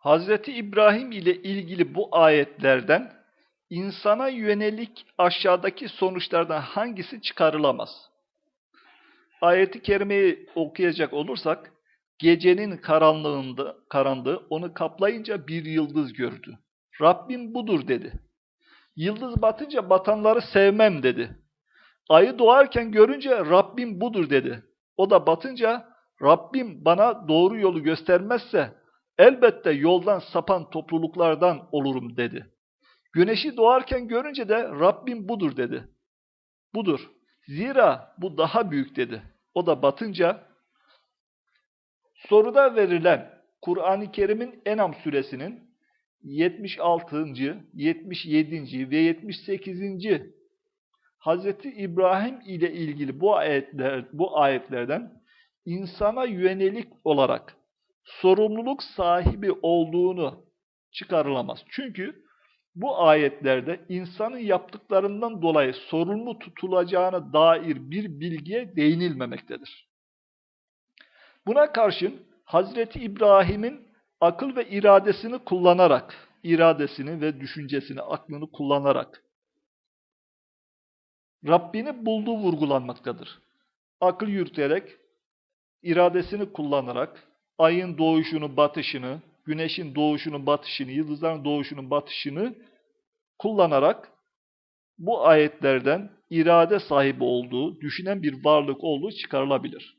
Hazreti İbrahim ile ilgili bu ayetlerden insana yönelik aşağıdaki sonuçlardan hangisi çıkarılamaz? Ayeti kerimeyi okuyacak olursak, gecenin karanlığında, karanlığı onu kaplayınca bir yıldız gördü. Rabbim budur dedi. Yıldız batınca batanları sevmem dedi. Ayı doğarken görünce Rabbim budur dedi. O da batınca Rabbim bana doğru yolu göstermezse elbette yoldan sapan topluluklardan olurum dedi. Güneşi doğarken görünce de Rabbim budur dedi. Budur. Zira bu daha büyük dedi. O da batınca soruda verilen Kur'an-ı Kerim'in Enam suresinin 76. 77. ve 78. Hazreti İbrahim ile ilgili bu ayetler bu ayetlerden insana yönelik olarak sorumluluk sahibi olduğunu çıkarılamaz. Çünkü bu ayetlerde insanın yaptıklarından dolayı sorumlu tutulacağına dair bir bilgiye değinilmemektedir. Buna karşın Hazreti İbrahim'in akıl ve iradesini kullanarak, iradesini ve düşüncesini, aklını kullanarak Rabbini bulduğu vurgulanmaktadır. Akıl yürüterek, iradesini kullanarak, ayın doğuşunu, batışını, güneşin doğuşunu, batışını, yıldızların doğuşunu, batışını kullanarak bu ayetlerden irade sahibi olduğu, düşünen bir varlık olduğu çıkarılabilir.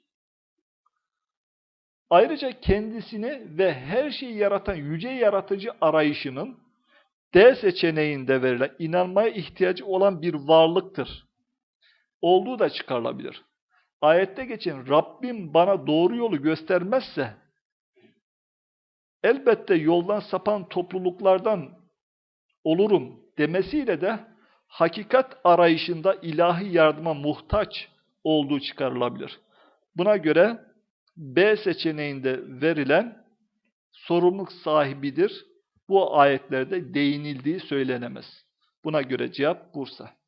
Ayrıca kendisini ve her şeyi yaratan yüce yaratıcı arayışının D seçeneğinde verilen inanmaya ihtiyacı olan bir varlıktır. Olduğu da çıkarılabilir. Ayette geçen Rabbim bana doğru yolu göstermezse elbette yoldan sapan topluluklardan olurum demesiyle de hakikat arayışında ilahi yardıma muhtaç olduğu çıkarılabilir. Buna göre B seçeneğinde verilen sorumluluk sahibidir. Bu ayetlerde değinildiği söylenemez. Buna göre cevap Bursa.